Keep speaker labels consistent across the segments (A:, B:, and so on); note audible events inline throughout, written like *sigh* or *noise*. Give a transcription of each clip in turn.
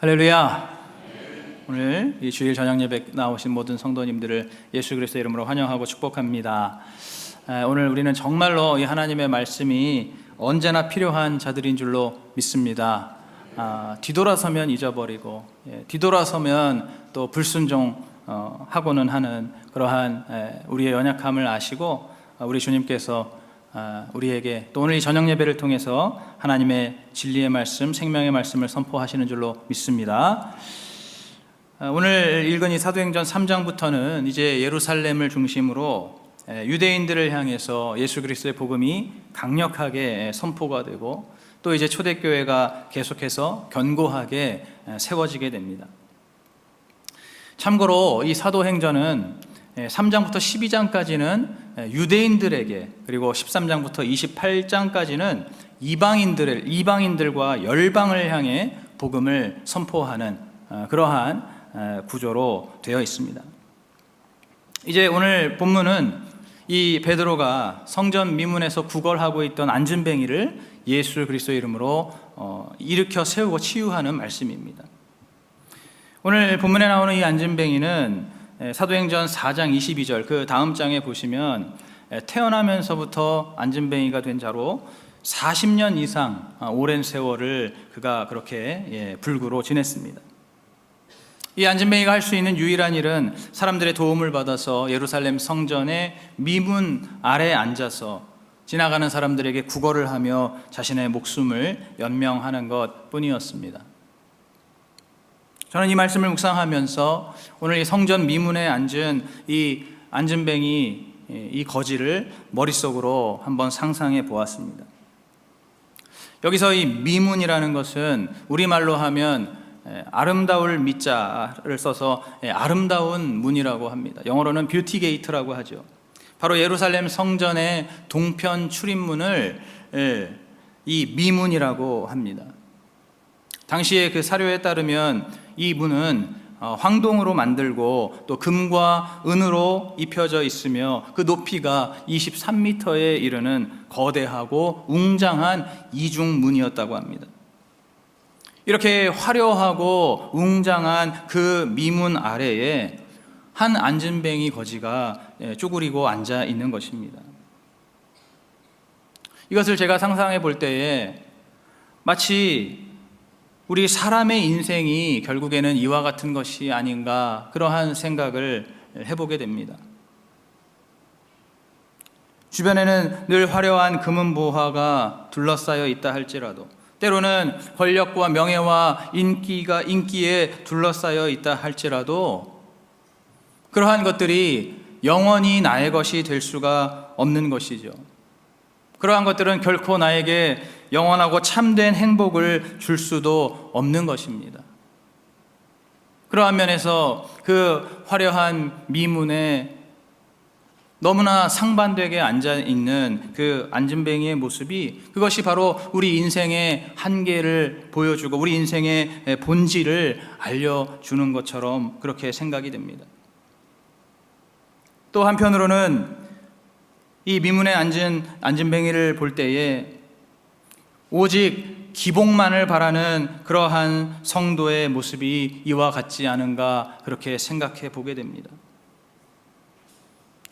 A: 할렐루야. 오늘 이 주일 저녁 예배 나오신 모든 성도님들을 예수 그리스도 이름으로 환영하고 축복합니다. 아, 오늘 우리는 정말로 이 하나님의 말씀이 언제나 필요한 자들인 줄로 믿습니다. 아, 뒤돌아서면 잊어버리고 예, 뒤돌아서면 또 불순종 어, 하고는 하는 그러한 에, 우리의 연약함을 아시고 아, 우리 주님께서 아, 우리에게 또 오늘 이 저녁 예배를 통해서 하나님의 진리의 말씀, 생명의 말씀을 선포하시는 줄로 믿습니다. 아, 오늘 읽은 이 사도행전 3장부터는 이제 예루살렘을 중심으로 에, 유대인들을 향해서 예수 그리스도의 복음이 강력하게 선포가 되고 또 이제 초대교회가 계속해서 견고하게 에, 세워지게 됩니다. 참고로 이 사도행전은 3장부터 12장까지는 유대인들에게 그리고 13장부터 28장까지는 이방인들 이방인들과 열방을 향해 복음을 선포하는 어, 그러한 어, 구조로 되어 있습니다. 이제 오늘 본문은 이 베드로가 성전 미문에서 구걸하고 있던 안진뱅이를 예수 그리스도 이름으로 어, 일으켜 세우고 치유하는 말씀입니다. 오늘 본문에 나오는 이 안진뱅이는 사도행전 4장 22절 그 다음 장에 보시면 태어나면서부터 안진뱅이가 된 자로 40년 이상 아, 오랜 세월을 그가 그렇게 예, 불구로 지냈습니다. 이 안진뱅이가 할 수 있는 유일한 일은 사람들의 도움을 받아서 예루살렘 성전의 미문 아래에 앉아서 지나가는 사람들에게 구걸을 하며 자신의 목숨을 연명하는 것 뿐이었습니다. 저는 이 말씀을 묵상하면서 오늘 이 성전 미문에 앉은 이 안진뱅이 이 거지를 머릿속으로 한번 상상해 보았습니다. 여기서 이 미문이라는 것은 우리말로 하면 아름다울 미자를 써서 아름다운 문이라고 합니다. 영어로는 뷰티 게이트라고 하죠. 바로 예루살렘 성전의 동편 출입문을 이 미문이라고 합니다. 당시의 그 사료에 따르면 이 문은 어, 황동으로 만들고 또 금과 은으로 입혀져 있으며 그 높이가 23m에 이르는 거대하고 웅장한 이중문이었다고 합니다. 이렇게 화려하고 웅장한 그 미문 아래에 한 안진뱅이 거지가 예, 쪼그리고 앉아 있는 것입니다. 이것을 제가 상상해 볼 때에 마치 우리 사람의 인생이 결국에는 이와 같은 것이 아닌가 그러한 생각을 해보게 됩니다. 주변에는 늘 화려한 금은보화가 둘러싸여 있다 할지라도 때로는 권력과 명예와 인기가 인기에 둘러싸여 있다 할지라도 그러한 것들이 영원히 나의 것이 될 수가 없는 것이죠. 그러한 것들은 결코 나에게 영원하고 참된 행복을 줄 수도 없는 것입니다. 그러한 면에서 그 화려한 미문에 너무나 상반되게 앉아 있는 그 안진뱅이의 모습이 그것이 바로 우리 인생의 한계를 보여주고 우리 인생의 본질을 알려주는 것처럼 그렇게 생각이 됩니다. 또 한편으로는 이 미문에 앉은 안진뱅이를 볼 때에 오직 기복만을 바라는 그러한 성도의 모습이 이와 같지 않은가 그렇게 생각해 보게 됩니다.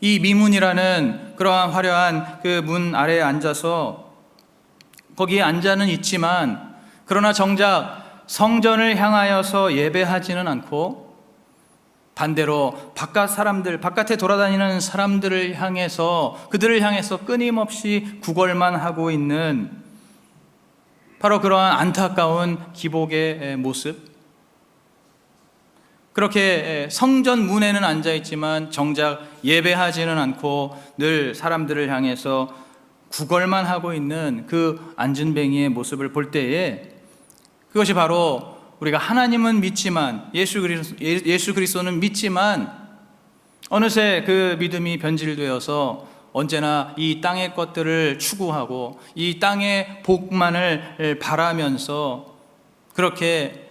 A: 이 미문이라는 그러한 화려한 그 문 아래에 앉아서 거기에 앉아는 있지만 그러나 정작 성전을 향하여서 예배하지는 않고 반대로 바깥 사람들, 바깥에 돌아다니는 사람들을 향해서 그들을 향해서 끊임없이 구걸만 하고 있는 바로 그러한 안타까운 기복의 모습. 그렇게 성전 문에는 앉아 있지만 정작 예배하지는 않고 늘 사람들을 향해서 구걸만 하고 있는 그 안진뱅이의 모습을 볼 때에 그것이 바로 우리가 하나님은 믿지만 예수 그리스도, 예수 그리스도는 믿지만 어느새 그 믿음이 변질되어서 언제나 이 땅의 것들을 추구하고 이 땅의 복만을 바라면서 그렇게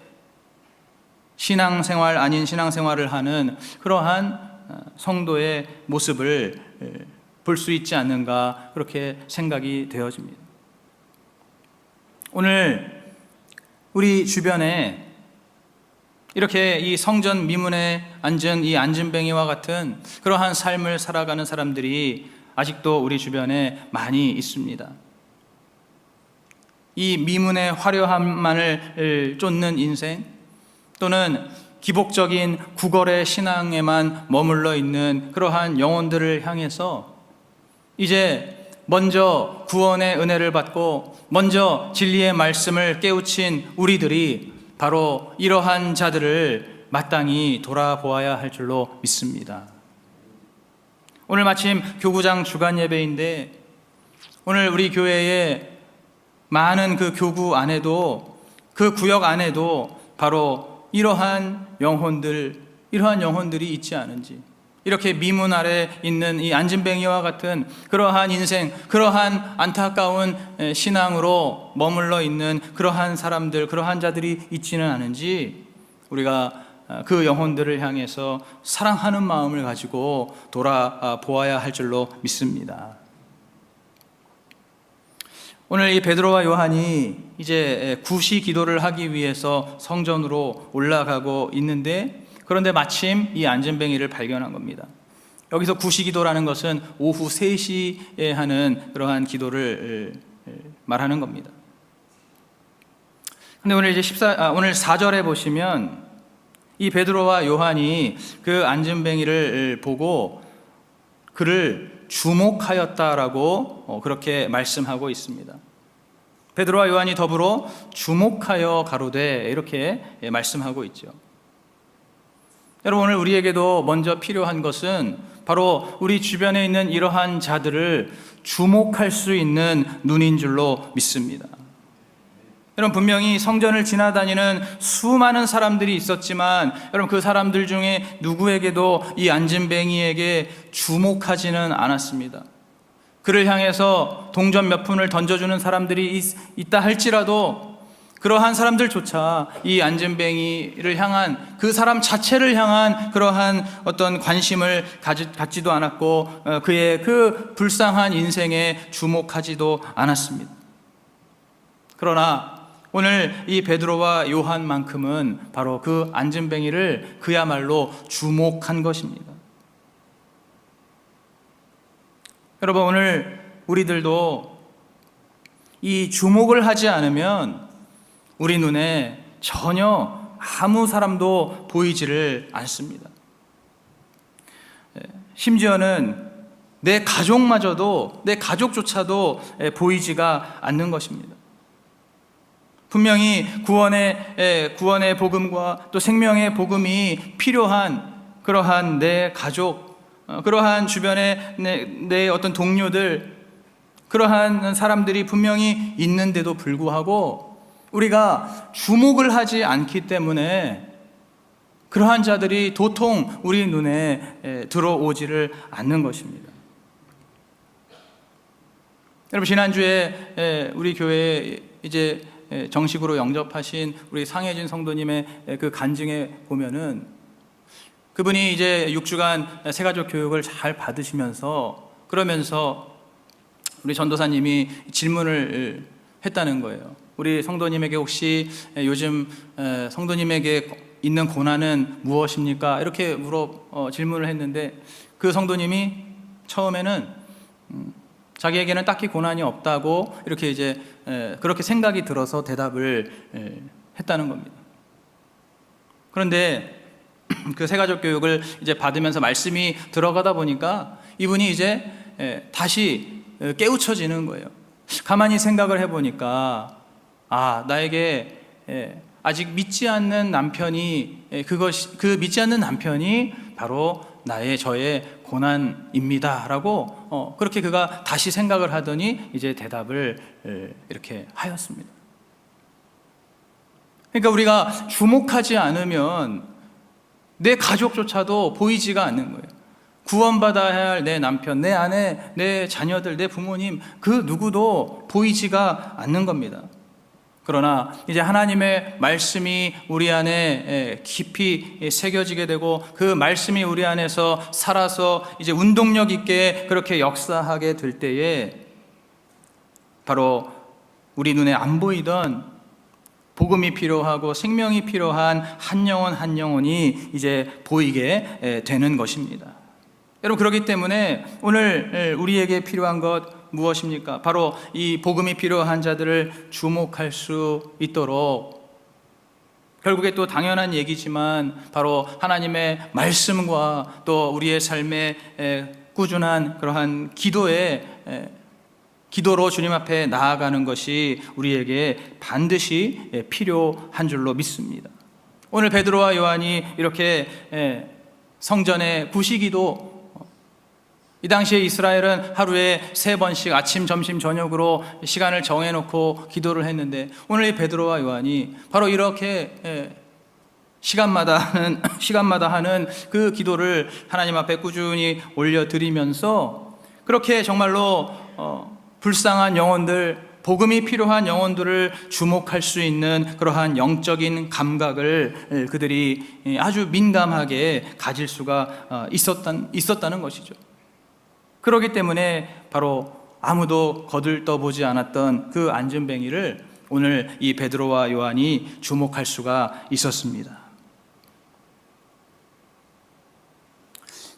A: 신앙생활 아닌 신앙생활을 하는 그러한 어, 성도의 모습을 볼 수 있지 않는가 그렇게 생각이 되어집니다. 오늘 우리 주변에 이렇게 이 성전 미문에 앉은 이 안진뱅이와 같은 그러한 삶을 살아가는 사람들이 아직도 우리 주변에 많이 있습니다. 이 미문의 화려함만을 쫓는 인생 또는 기복적인 구걸의 신앙에만 머물러 있는 그러한 영혼들을 향해서 이제 먼저 구원의 은혜를 받고 먼저 진리의 말씀을 깨우친 우리들이 바로 이러한 자들을 마땅히 돌아보아야 할 줄로 믿습니다. 오늘 마침 교구장 주간 예배인데 오늘 우리 교회에 많은 그 교구 안에도 그 구역 안에도 바로 이러한 영혼들, 이러한 영혼들이 있지 않은지 이렇게 미문 아래 있는 이 안진뱅이와 같은 그러한 인생, 그러한 안타까운 신앙으로 머물러 있는 그러한 사람들, 그러한 자들이 있지는 않은지 우리가 그 영혼들을 향해서 사랑하는 마음을 가지고 돌아보아야 할 줄로 믿습니다. 오늘 이 베드로와 요한이 이제 구시 기도를 하기 위해서 성전으로 올라가고 있는데 그런데 마침 이 안전뱅이를 발견한 겁니다. 여기서 구시 기도라는 것은 오후 3시에 하는 그러한 기도를 말하는 겁니다. 근데 오늘 이제 14, 아, 오늘 4절에 보시면 이 베드로와 요한이 그 안전뱅이를 보고 그를 주목하였다라고 어, 그렇게 말씀하고 있습니다. 베드로와 요한이 더불어 주목하여 가로되 이렇게 말씀하고 있죠. 여러분 오늘 우리에게도 먼저 필요한 것은 바로 우리 주변에 있는 이러한 자들을 주목할 수 있는 눈인 줄로 믿습니다. 여러분 분명히 성전을 지나다니는 수많은 사람들이 있었지만 여러분 그 사람들 중에 누구에게도 이 안진뱅이에게 주목하지는 않았습니다. 그를 향해서 동전 몇 푼을 던져주는 사람들이 있, 다 할지라도 그러한 사람들조차 이 안전뱅이를 향한 그 사람 자체를 향한 그러한 어떤 관심을 가지, 갖지 도 않았고 어, 그의 그 불쌍한 인생에 주목하지도 않았습니다. 그러나 오늘 이 베드로와 요한만큼은 바로 그 안전뱅이를 그야말로 주목한 것입니다. 여러분 오늘 우리들도 이 주목을 하지 않으면 우리 눈에 전혀 아무 사람도 보이지를 않습니다. 예, 심지어는 내 가족마저도, 내 가족조차도 예, 보이지가 않는 것입니다. 분명히 구원의, 예, 구원의 복음과 또 생명의 복음이 필요한 그러한 내 가족, 어, 그러한 주변의 내, 내 어떤 동료들, 그러한 사람들이 분명히 있는데도 불구하고 우리가 주목을 하지 않기 때문에 그러한 자들이 도통 우리 눈에 들어오지를 않는 것입니다. 여러분 지난주에 우리 교회에 이제 정식으로 영접하신 우리 상혜진 성도님의 그 간증에 보면은 그분이 이제 6주간 세가족 교육을 잘 받으시면서 그러면서 우리 전도사님이 질문을 했다는 거예요. 우리 성도님에게 혹시 요즘 성도님에게 있는 고난은 무엇입니까? 이렇게 물어 어, 질문을 했는데 그 성도님이 처음에는 음, 자기에게는 딱히 고난이 없다고 이렇게 이제 그렇게 생각이 들어서 대답을 했다는 겁니다. 그런데 *clears throat* 그 세가족 교육을 이제 받으면서 말씀이 들어가다 보니까 이분이 이제 다시 깨우쳐지는 거예요. 가만히 생각을 해보니까 아, 나에게 예, 아직 믿지 않는 남편이 예, 그것 그 믿지 않는 남편이 바로 나의 저의 고난입니다라고 어, 그렇게 그가 다시 생각을 하더니 이제 대답을 예, 이렇게 하였습니다. 그러니까 우리가 주목하지 않으면 내 가족조차도 보이지가 않는 거예요. 구원받아야 할 내 남편, 내 아내, 내 자녀들, 내 부모님, 그 누구도 보이지가 않는 겁니다. 그러나 이제 하나님의 말씀이 우리 안에 깊이 새겨지게 되고 그 말씀이 우리 안에서 살아서 이제 운동력 있게 그렇게 역사하게 될 때에 바로 우리 눈에 안 보이던 복음이 필요하고 생명이 필요한 한 영혼 한 영혼이 이제 보이게 에, 되는 것입니다. 여러분 그렇기 때문에 오늘 에, 우리에게 필요한 것 무엇입니까? 바로 이 복음이 필요한 자들을 주목할 수 있도록 결국에 또 당연한 얘기지만 바로 하나님의 말씀과 또 우리의 삶의 에, 꾸준한 그러한 기도에 에, 기도로 주님 앞에 나아가는 것이 우리에게 반드시 에, 필요한 줄로 믿습니다. 오늘 베드로와 요한이 이렇게 에, 성전의 구시기도 이 당시에 이스라엘은 하루에 세 번씩 아침, 점심, 저녁으로 시간을 정해놓고 기도를 했는데 오늘 이 베드로와 요한이 바로 이렇게 예, 시간마다 하는 *laughs* 시간마다 하는 그 기도를 하나님 앞에 꾸준히 올려드리면서 그렇게 정말로 어, 불쌍한 영혼들 복음이 필요한 영혼들을 주목할 수 있는 그러한 영적인 감각을 예, 그들이 예, 아주 민감하게 가질 수가 어, 있었단, 있었다는 것이죠. 그렇기 때문에 바로 아무도 거들떠 보지 않았던 그 안전뱅이를 오늘 이 베드로와 요한이 주목할 수가 있었습니다.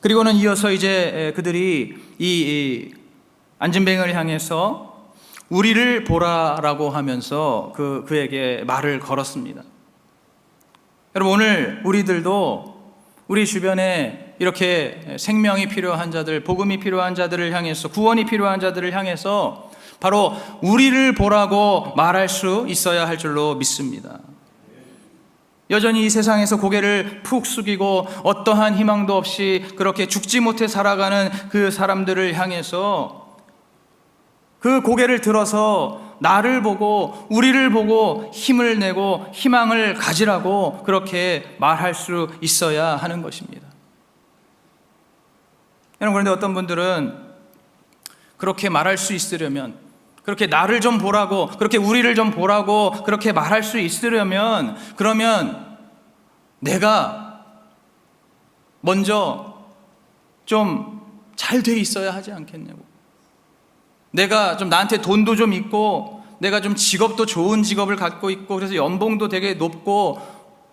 A: 그리고는 이어서 이제 그들이 이 안전뱅이를 향해서 우리를 보라라고 하면서 그 그에게 말을 걸었습니다. 여러분 오늘 우리들도 우리 주변에 이렇게 생명이 필요한 자들, 복음이 필요한 자들을 향해서 구원이 필요한 자들을 향해서 바로 우리를 보라고 말할 수 있어야 할 줄로 믿습니다. 여전히 이 세상에서 고개를 푹 숙이고 어떠한 희망도 없이 그렇게 죽지 못해 살아가는 그 사람들을 향해서 그 고개를 들어서 나를 보고 우리를 보고 힘을 내고 희망을 가지라고 그렇게 말할 수 있어야 하는 것입니다. 여러분 그런데 어떤 분들은 그렇게 말할 수 있으려면 그렇게 나를 좀 보라고 그렇게 우리를 좀 보라고 그렇게 말할 수 있으려면 그러면 내가 먼저 좀 잘 돼 있어야 하지 않겠냐고. 내가 좀 나한테 돈도 좀 있고 내가 좀 직업도 좋은 직업을 갖고 있고 그래서 연봉도 되게 높고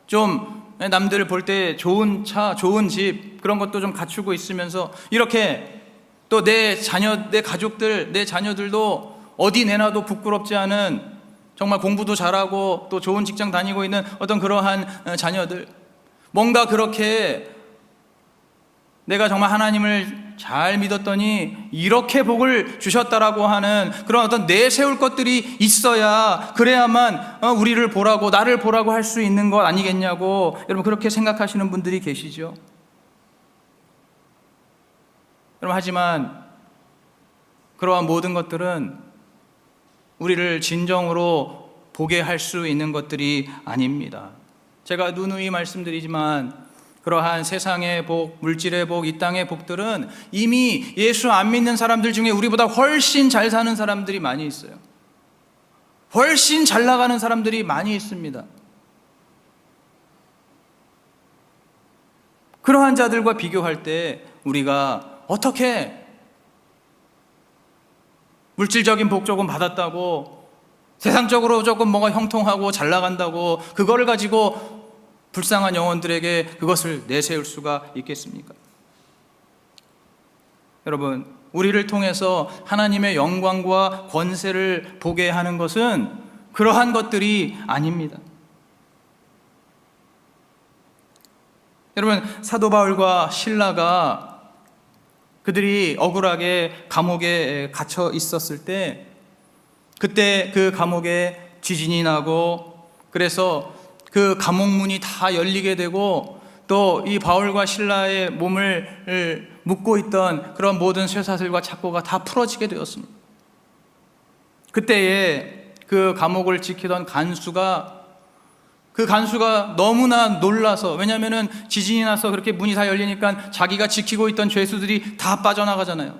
A: 좀 남들을 볼 때 좋은 차, 좋은 집 그런 것도 좀 갖추고 있으면서 이렇게 또 내 자녀, 내 가족들, 내 자녀들도 어디 내놔도 부끄럽지 않은 정말 공부도 잘하고 또 좋은 직장 다니고 있는 어떤 그러한 자녀들. 뭔가 그렇게 내가 정말 하나님을 잘 믿었더니 이렇게 복을 주셨다라고 하는 그런 어떤 내세울 것들이 있어야 그래야만 어, 우리를 보라고 나를 보라고 할 수 있는 것 아니겠냐고 여러분 그렇게 생각하시는 분들이 계시죠. 여러분 하지만 그러한 모든 것들은 우리를 진정으로 보게 할 수 있는 것들이 아닙니다. 제가 누누이 말씀드리지만 그러한 세상의 복, 물질의 복, 이 땅의 복들은 이미 예수 안 믿는 사람들 중에 우리보다 훨씬 잘 사는 사람들이 많이 있어요. 훨씬 잘 나가는 사람들이 많이 있습니다. 그러한 자들과 비교할 때 우리가 어떻게 물질적인 복 조금 받았다고 세상적으로 조금 뭐가 형통하고 잘 나간다고 그거를 가지고 불쌍한 영혼들에게 그것을 내세울 수가 있겠습니까? 여러분, 우리를 통해서 하나님의 영광과 권세를 보게 하는 것은 그러한 것들이 아닙니다. 여러분, 사도 바울과 신라가 그들이 억울하게 감옥에 갇혀 있었을 때 그때 그 감옥에 지진이 나고 그래서 그 감옥 문이 다 열리게 되고 또 이 바울과 신라의 몸을 묶고 있던 그런 모든 쇠사슬과 착고가 다 풀어지게 되었습니다. 그때에 그 감옥을 지키던 간수가 그 간수가 너무나 놀라서 왜냐하면 지진이 나서 그렇게 문이 다 열리니까 자기가 지키고 있던 죄수들이 다 빠져나가잖아요.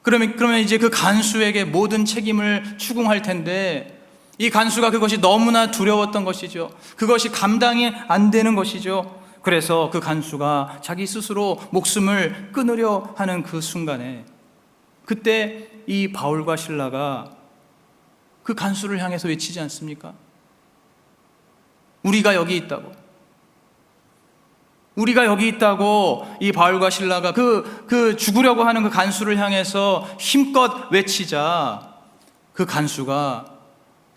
A: 그러면 그러면 이제 그 간수에게 모든 책임을 추궁할 텐데 이 간수가 그것이 너무나 두려웠던 것이죠. 그것이 감당이 안 되는 것이죠. 그래서 그 간수가 자기 스스로 목숨을 끊으려 하는 그 순간에 그때 이 바울과 신라가 그 간수를 향해서 외치지 않습니까? 우리가 여기 있다고. 우리가 여기 있다고 이 바울과 신라가 그, 그 죽으려고 하는 그 간수를 향해서 힘껏 외치자 그 간수가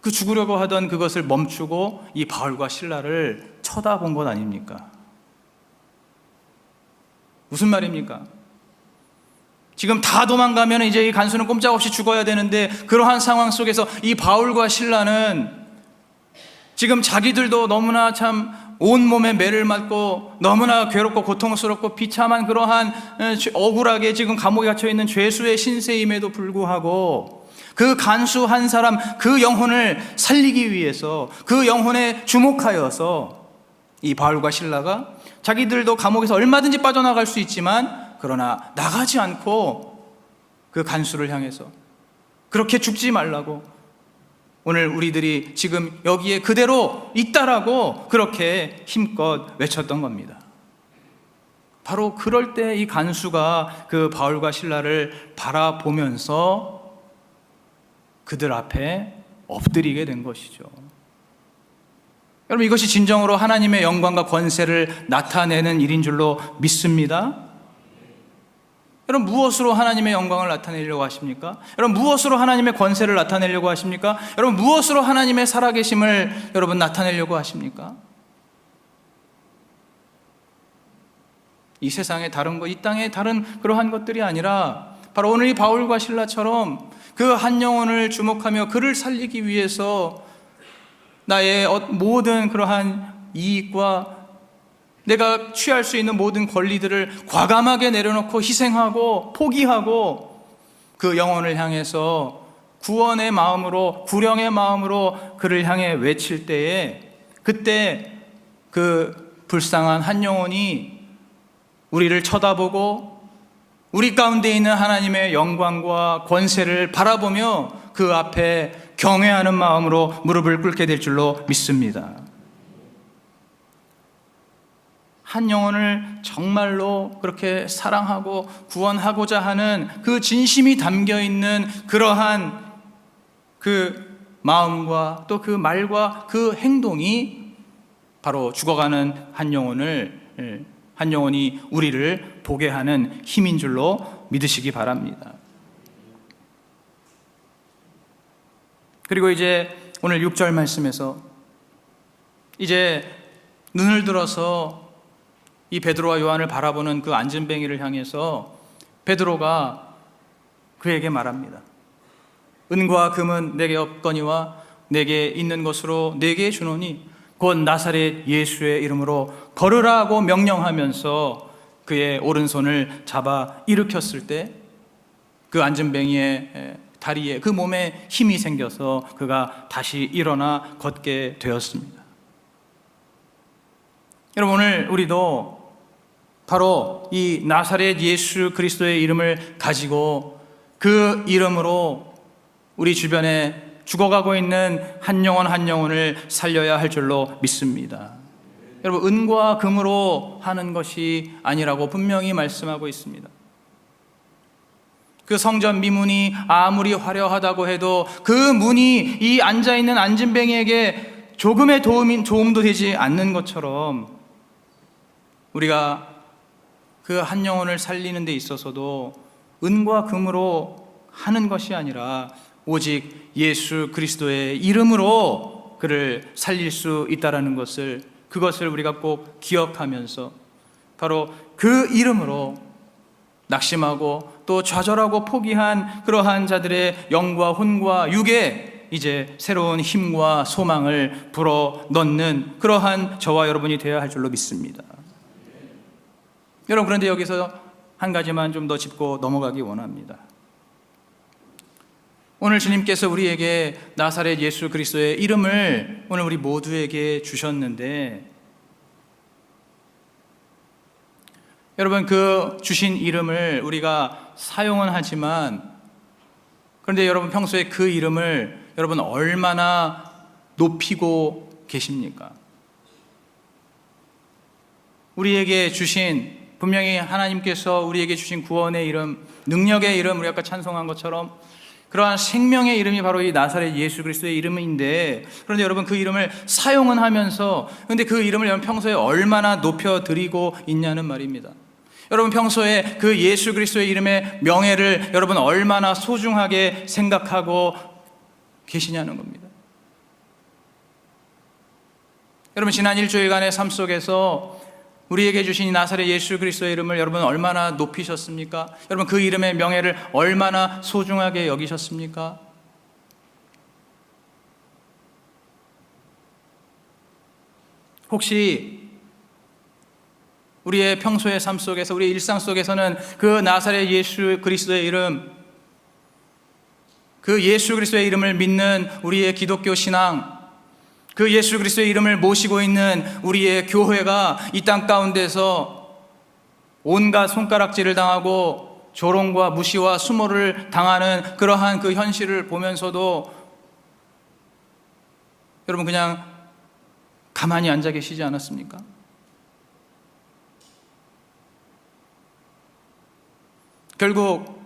A: 그 죽으려고 하던 그것을 멈추고 이 바울과 신라를 쳐다본 것 아닙니까? 무슨 말입니까? 지금 다 도망가면 이제 이 간수는 꼼짝없이 죽어야 되는데 그러한 상황 속에서 이 바울과 신라는 지금 자기들도 너무나 참 온몸에 매를 맞고 너무나 괴롭고 고통스럽고 비참한 그러한 어, 죄- 억울하게 지금 감옥에 갇혀 있는 죄수의 신세임에도 불구하고 그 간수 한 사람 그 영혼을 살리기 위해서 그 영혼에 주목하여서 이 바울과 신라가 자기들도 감옥에서 얼마든지 빠져나갈 수 있지만 그러나 나가지 않고 그 간수를 향해서 그렇게 죽지 말라고 오늘 우리들이 지금 여기에 그대로 있다라고 그렇게 힘껏 외쳤던 겁니다. 바로 그럴 때 이 간수가 그 바울과 신라를 바라보면서 그들 앞에 엎드리게 된 것이죠. 여러분 이것이 진정으로 하나님의 영광과 권세를 나타내는 일인 줄로 믿습니다. 여러분 무엇으로 하나님의 영광을 나타내려고 하십니까? 여러분 무엇으로 하나님의 권세를 나타내려고 하십니까? 여러분 무엇으로 하나님의 살아계심을 여러분 나타내려고 하십니까? 이 세상의 다른 것, 이 땅의 다른 그러한 것들이 아니라 바로 오늘 이 바울과 신라처럼 그 한 영혼을 주목하며 그를 살리기 위해서 나의 어- 모든 그러한 이익과 내가 취할 수 있는 모든 권리들을 과감하게 내려놓고 희생하고 포기하고 그 영혼을 향해서 구원의 마음으로 구령의 마음으로 그를 향해 외칠 때에 그때 그 불쌍한 한 영혼이 우리를 쳐다보고 우리 가운데 있는 하나님의 영광과 권세를 바라보며 그 앞에 경외하는 마음으로 무릎을 꿇게 될 줄로 믿습니다. 한 영혼을 정말로 그렇게 사랑하고 구원하고자 하는 그 진심이 담겨 있는 그러한 그 마음과 또 그 말과 그 행동이 바로 죽어가는 한 영혼을 예, 한 영혼이 우리를 보게 하는 힘인 줄로 믿으시기 바랍니다. 그리고 이제 오늘 6절 말씀에서 이제 눈을 들어서 이 베드로와 요한을 바라보는 그 안전뱅이를 향해서 베드로가 그에게 말합니다. 은과 금은 내게 없거니와 내게 있는 것으로 내게 주노니 곧 나사렛 예수의 이름으로 걸으라고 명령하면서 그의 오른손을 잡아 일으켰을 때 그 안전뱅이의 다리에 그 몸에 힘이 생겨서 그가 다시 일어나 걷게 되었습니다. 여러분 오늘 우리도 바로 이 나사렛 예수 그리스도의 이름을 가지고 그 이름으로 우리 주변에 죽어가고 있는 한 영혼 한 영혼을 살려야 할 줄로 믿습니다. 여러분 은과 금으로 하는 것이 아니라고 분명히 말씀하고 있습니다. 그 성전 미문이 아무리 화려하다고 해도 그 문이 이 앉아 있는 안진뱅이에게 조금의 도움인 도움도 되지 않는 것처럼 우리가 그 한 영혼을 살리는 데 있어서도 은과 금으로 하는 것이 아니라 오직 예수 그리스도의 이름으로 그를 살릴 수 있다라는 것을 그것을 우리가 꼭 기억하면서 바로 그 이름으로 낙심하고 또 좌절하고 포기한 그러한 자들의 영과 혼과 육에 이제 새로운 힘과 소망을 불어 넣는 그러한 저와 여러분이 되어야 할 줄로 믿습니다. 여러분 그런데 여기서 한 가지만 좀 더 짚고 넘어가기 원합니다. 오늘 주님께서 우리에게 나사렛 예수 그리스도의 이름을 오늘 우리 모두에게 주셨는데 여러분 그 주신 이름을 우리가 사용은 하지만 그런데 여러분 평소에 그 이름을 여러분 얼마나 높이고 계십니까? 우리에게 주신 분명히 하나님께서 우리에게 주신 구원의 이름, 능력의 이름 우리 아까 찬송한 것처럼 그러한 생명의 이름이 바로 이 나사렛 예수 그리스도의 이름인데 그런데 여러분 그 이름을 사용은 하면서 근데 그 이름을 여러분 평소에 얼마나 높여 드리고 있냐는 말입니다. 여러분 평소에 그 예수 그리스도의 이름의 명예를 여러분 얼마나 소중하게 생각하고 계시냐는 겁니다. 여러분 지난 일주일간의 삶 속에서 우리에게 주신 이 나사렛 예수 그리스도의 이름을 여러분 얼마나 높이셨습니까? 여러분 그 이름의 명예를 얼마나 소중하게 여기셨습니까? 혹시 우리의 평소의 삶 속에서 우리의 일상 속에서는 그 나사렛 예수 그리스도의 이름 그 예수 그리스도의 이름을 믿는 우리의 기독교 신앙 그 예수 그리스도의 이름을 모시고 있는 우리의 교회가 이 땅 가운데서 온갖 손가락질을 당하고 조롱과 무시와 수모를 당하는 그러한 그 현실을 보면서도 여러분 그냥 가만히 앉아 계시지 않았습니까? 결국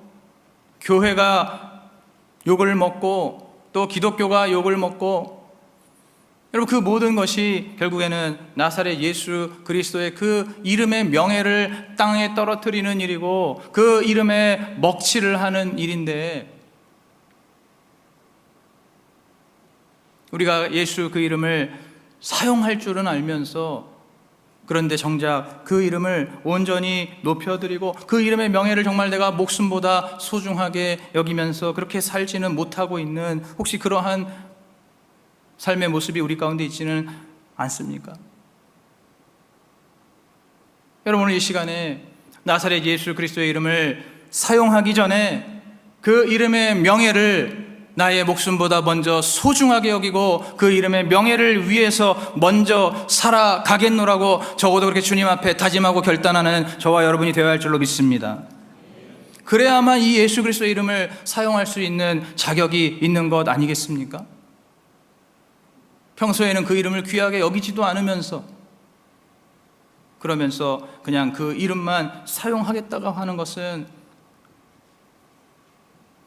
A: 교회가 욕을 먹고 또 기독교가 욕을 먹고 여러분 그 모든 것이 결국에는 나사렛 예수 그리스도의 그 이름의 명예를 땅에 떨어뜨리는 일이고 그 이름에 먹칠을 하는 일인데 우리가 예수 그 이름을 사용할 줄은 알면서 그런데 정작 그 이름을 온전히 높여드리고 그 이름의 명예를 정말 내가 목숨보다 소중하게 여기면서 그렇게 살지는 못하고 있는 혹시 그러한 삶의 모습이 우리 가운데 있지는 않습니까? 여러분 오늘 이 시간에 나사렛 예수 그리스도의 이름을 사용하기 전에 그 이름의 명예를 나의 목숨보다 먼저 소중하게 여기고 그 이름의 명예를 위해서 먼저 살아가겠노라고 적어도 그렇게 주님 앞에 다짐하고 결단하는 저와 여러분이 되어야 할 줄로 믿습니다. 그래야만 이 예수 그리스도의 이름을 사용할 수 있는 자격이 있는 것 아니겠습니까? 평소에는 그 이름을 귀하게 여기지도 않으면서 그러면서 그냥 그 이름만 사용하겠다고 하는 것은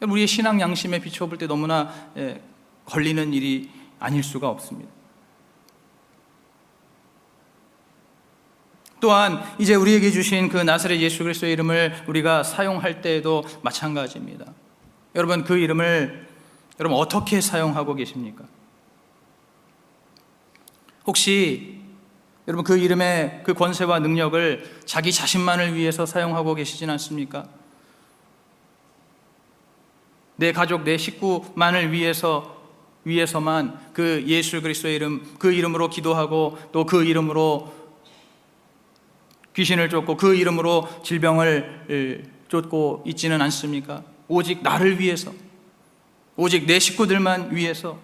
A: 우리의 신앙 양심에 비춰 볼 때 너무나 예, 걸리는 일이 아닐 수가 없습니다. 또한 이제 우리에게 주신 그 나사렛 예수 그리스도의 이름을 우리가 사용할 때에도 마찬가지입니다. 여러분 그 이름을 여러분 어떻게 사용하고 계십니까? 혹시 여러분 그 이름의 그 권세와 능력을 자기 자신만을 위해서 사용하고 계시진 않습니까? 내 가족, 내 식구만을 위해서 위해서만 그 예수 그리스도의 이름 그 이름으로 기도하고 또 그 이름으로 귀신을 쫓고 그 이름으로 질병을 쫓고 있지는 않습니까? 오직 나를 위해서 오직 내 식구들만 위해서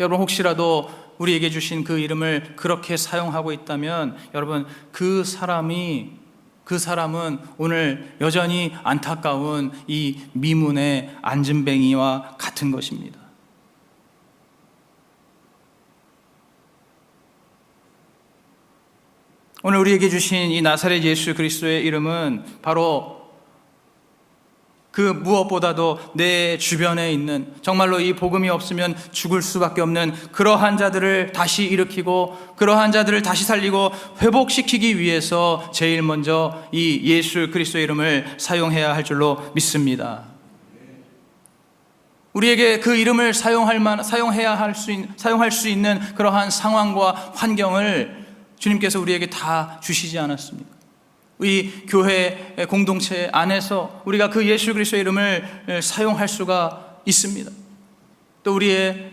A: 여러분 혹시라도 우리에게 주신 그 이름을 그렇게 사용하고 있다면 여러분 그 사람이 그 사람은 오늘 여전히 안타까운 이 미문의 안진뱅이와 같은 것입니다. 오늘 우리에게 주신 이 나사렛 예수 그리스도의 이름은 바로 그 무엇보다도 내 주변에 있는 정말로 이 복음이 없으면 죽을 수밖에 없는 그러한 자들을 다시 일으키고 그러한 자들을 다시 살리고 회복시키기 위해서 제일 먼저 이 예수 그리스도 이름을 사용해야 할 줄로 믿습니다. 우리에게 그 이름을 사용할 만 사용해야 할 수 사용할 수 있는 그러한 상황과 환경을 주님께서 우리에게 다 주시지 않았습니까? 이 교회 공동체 안에서 우리가 그 예수 그리스도의 이름을 사용할 수가 있습니다. 또 우리의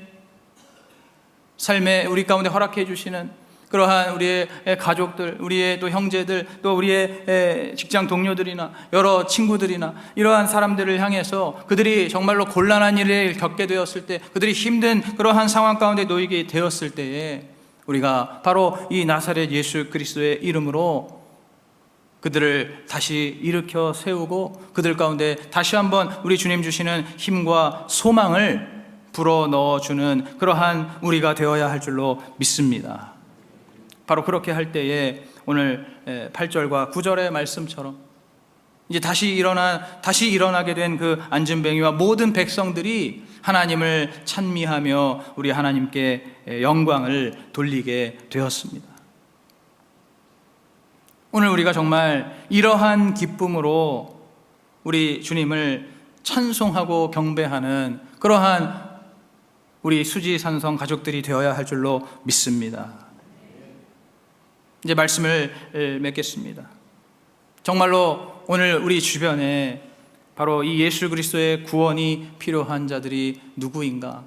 A: 삶에 우리 가운데 허락해 주시는 그러한 우리의 가족들, 우리의 또 형제들, 또 우리의 직장 동료들이나 여러 친구들이나 이러한 사람들을 향해서 그들이 정말로 곤란한 일을 겪게 되었을 때, 그들이 힘든 그러한 상황 가운데 놓이게 되었을 때에 우리가 바로 이 나사렛 예수 그리스도의 이름으로 그들을 다시 일으켜 세우고 그들 가운데 다시 한번 우리 주님 주시는 힘과 소망을 불어 넣어주는 그러한 우리가 되어야 할 줄로 믿습니다. 바로 그렇게 할 때에 오늘 8절과 9절의 말씀처럼 이제 다시 일어나 다시 일어나게 된 그 안진뱅이와 모든 백성들이 하나님을 찬미하며 우리 하나님께 영광을 돌리게 되었습니다. 오늘 우리가 정말 이러한 기쁨으로 우리 주님을 찬송하고 경배하는 그러한 우리 수지 산성 가족들이 되어야 할 줄로 믿습니다. 이제 말씀을 맺겠습니다. 정말로 오늘 우리 주변에 바로 이 예수 그리스도의 구원이 필요한 자들이 누구인가?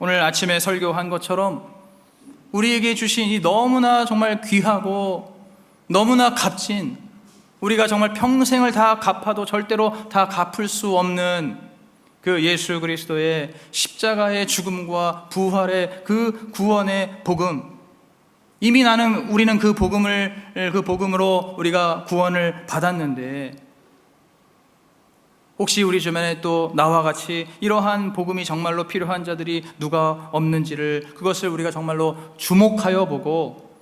A: 오늘 아침에 설교한 것처럼 우리에게 주신 이 너무나 정말 귀하고 너무나 값진 우리가 정말 평생을 다 갚아도 절대로 다 갚을 수 없는 그 예수 그리스도의 십자가의 죽음과 부활의 그 구원의 복음. 이미 나는 우리는 그 복음을 그 복음으로 우리가 구원을 받았는데 혹시 우리 주변에 또 나와 같이 이러한 복음이 정말로 필요한 자들이 누가 없는지를 그것을 우리가 정말로 주목하여 보고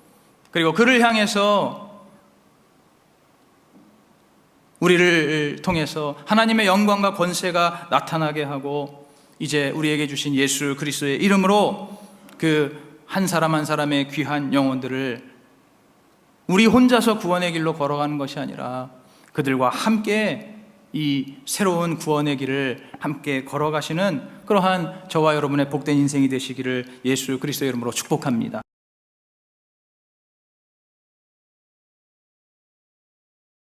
A: 그리고 그를 향해서 우리를 통해서 하나님의 영광과 권세가 나타나게 하고 이제 우리에게 주신 예수 그리스도의 이름으로 그 한 사람 한 사람의 귀한 영혼들을 우리 혼자서 구원의 길로 걸어가는 것이 아니라 그들과 함께 이 새로운 구원의 길을 함께 걸어가시는 그러한 저와 여러분의 복된 인생이 되시기를 예수 그리스도의 이름으로 축복합니다.